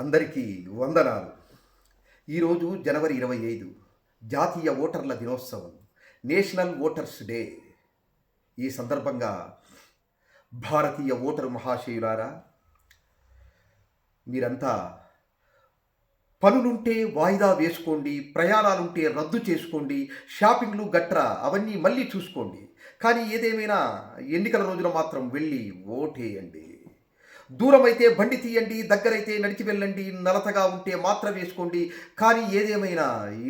అందరికీ వందనాలు. ఈరోజు జనవరి ఇరవై ఐదు జాతీయ ఓటర్ల దినోత్సవం నేషనల్ ఓటర్స్ డే. ఈ సందర్భంగా భారతీయ ఓటరు మహాశయులారా మీరంతా పనులుంటే వాయిదా వేసుకోండి ప్రయాణాలుంటే రద్దు చేసుకోండి షాపింగ్లు గట్రా అవన్నీ మళ్ళీ చూసుకోండి. కానీ ఏదేమైనా ఎన్నికల రోజున మాత్రం వెళ్ళి ఓటేయండి. దూరమైతే బండి తీయండి దగ్గరైతే నడిచి వెళ్ళండి నలతగా ఉంటే మాత్రం వేసుకోండి. కానీ ఏదేమైనా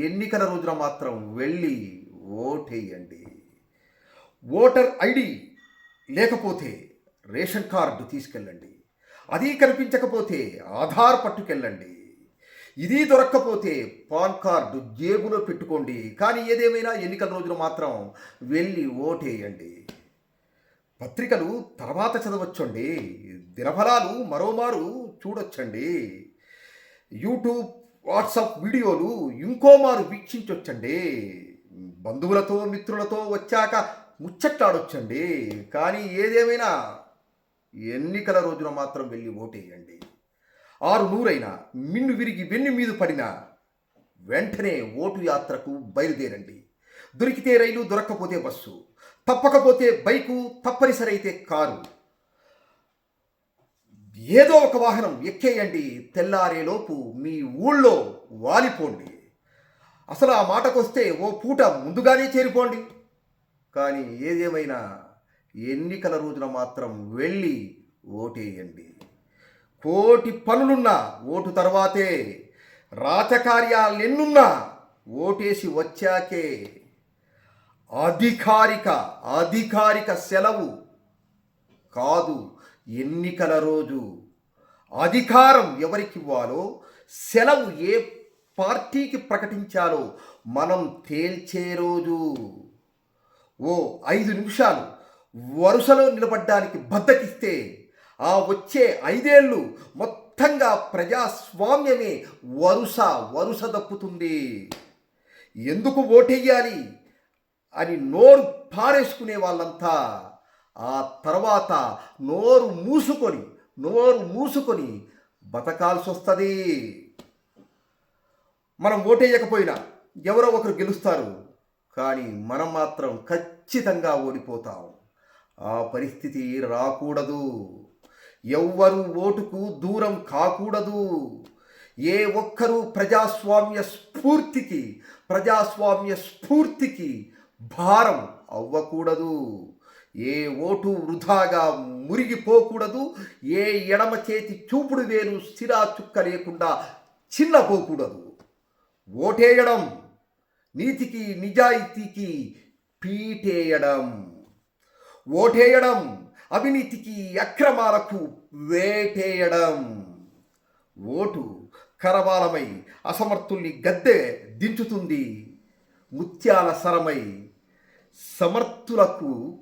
ఎన్నికల రోజున మాత్రం వెళ్ళి ఓటేయండి. ఓటర్ ఐడి లేకపోతే రేషన్ కార్డు తీసుకెళ్ళండి. అది కనిపించకపోతే ఆధార్ పట్టుకెళ్ళండి. ఇది దొరక్కపోతే పాన్ కార్డు జేబులో పెట్టుకోండి. కానీ ఏదేమైనా ఎన్నికల రోజున మాత్రం వెళ్ళి ఓటేయండి. పత్రికలు తర్వాత చదవచ్చండి. దినఫలాలు మరోమారు చూడొచ్చండి. యూట్యూబ్ వాట్సాప్ వీడియోలు ఇంకోమారు వీక్షించొచ్చండి. బంధువులతో మిత్రులతో వచ్చాక ముచ్చట్లాడొచ్చండి. కానీ ఏదేమైనా ఎన్నికల రోజున మాత్రం వెళ్ళి ఓటేయండి. ఆరు నూరైనా మిన్ను విరిగి వెన్ను మీద పడిన వెంటనే ఓటు యాత్రకు బయలుదేరండి. దొరికితే రైలు దొరక్కపోతే బస్సు. తప్పకపోతే బైకు తప్పనిసరి అయితే కారు. ఏదో ఒక వాహనం ఎక్కేయండి తెల్లారేలోపు మీ ఊళ్ళో వాలిపోండి. అసలు ఆ మాటకొస్తే ఓ పూట ముందుగానే చేరిపోండి కానీ ఏదేమైనా ఎన్నికల రోజున మాత్రం వెళ్ళి ఓటేయండి. కోటి పనులున్నా ఓటు తర్వాతే రాచకార్యాలెన్నున్నా ఓటేసి వచ్చాకే అధికారిక అధికారిక సెలవు కాదు. ఎన్నికల రోజు అధికారం ఎవరికివ్వాలో సెలవు ఏ పార్టీకి ప్రకటించాలో మనం తేల్చే రోజు. ఓ ఐదు నిమిషాలు వరుసలో నిలబడ్డానికి బద్దకిస్తే ఆ వచ్చే ఐదేళ్ళు మొత్తంగా ప్రజాస్వామ్యమే వరుస వరుస దప్పుతుంది. ఎందుకు ఓటెయ్యాలి అని నోరు పారేసుకునే వాళ్ళంతా ఆ తర్వాత నోరు మూసుకొని నోరు మూసుకొని బతకాల్సి వస్తుంది మనం ఓటేయకపోయినా ఎవరో ఒకరు గెలుస్తారు కానీ మనం మాత్రం ఖచ్చితంగా ఓడిపోతాం. ఆ పరిస్థితి రాకూడదు. ఎవ్వరూ ఓటుకు దూరం కాకూడదు. ఏ ఒక్కరూ ప్రజాస్వామ్య స్ఫూర్తికి ప్రజాస్వామ్య స్ఫూర్తికి భారం అవ్వకూడదు. ఏ ఓటు వృధాగా మురిగిపోకూడదు. ఏ ఎడమ చేతి చూపుడు వేలు స్థిరా చుక్క లేకుండా చిన్నపోకూడదు. ఓటేయడం నీతికి నిజాయితీకి పీటేయడం. ఓటేయడం అవినీతికి అక్రమాలకు వేటేయడం. ఓటు కరవాలమై అసమర్థుల్ని గద్దె దించుతుంది ముత్యాల సరమై సమర్థులకు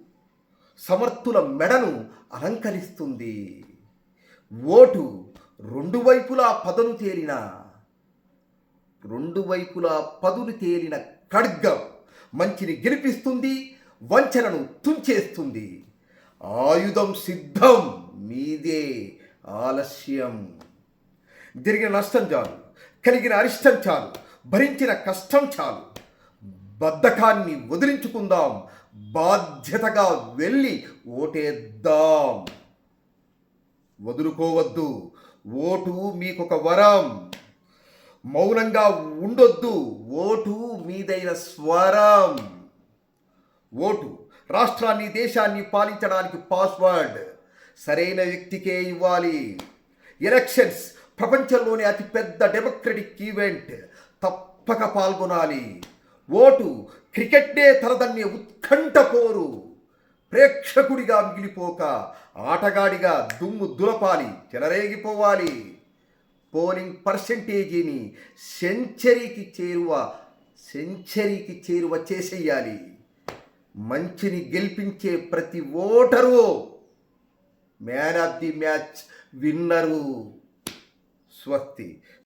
సమర్థుల మెడను అలంకరిస్తుంది. ఓటు రెండు వైపులా పదను తేలిన రెండు వైపులా పదులు తేలిన ఖడ్గం మంచిని గెలిపిస్తుంది వంచనను తుంచేస్తుంది. ఆయుధం సిద్ధం మీదే ఆలస్యం. జరిగిన నష్టం చాలు కలిగిన అరిష్టం చాలు భరించిన కష్టం చాలు. బద్ధకాన్ని వదిలించుకుందాం బాధ్యతగా వెళ్ళి ఓటేద్దాం. వదులుకోవద్దు. ఓటు మీకొక వరం. మౌనంగా ఉండొద్దు. ఓటు మీదైన స్వరం. ఓటు రాష్ట్రాన్ని దేశాన్ని పాలించడానికి పాస్వర్డ్ సరైన వ్యక్తికే ఇవ్వాలి. ఎలక్షన్స్ ప్రపంచంలోనే అతిపెద్ద డెమోక్రటిక్ ఈవెంట్. తప్పక పాల్గొనాలి. ఓటు క్రికెట్నే తలదన్నే ఉత్కంఠ పోరు ప్రేక్షకుడిగా మిగిలిపోక ఆటగాడిగా దుమ్ము దులపాలి చెలరేగిపోవాలి. పోలింగ్ పర్సంటేజీని సెంచరీకి చేరువ సెంచరీకి చేరువ చేసేయాలి. మంచిని గెలిపించే ప్రతి voter man of the match winner. స్వస్తి.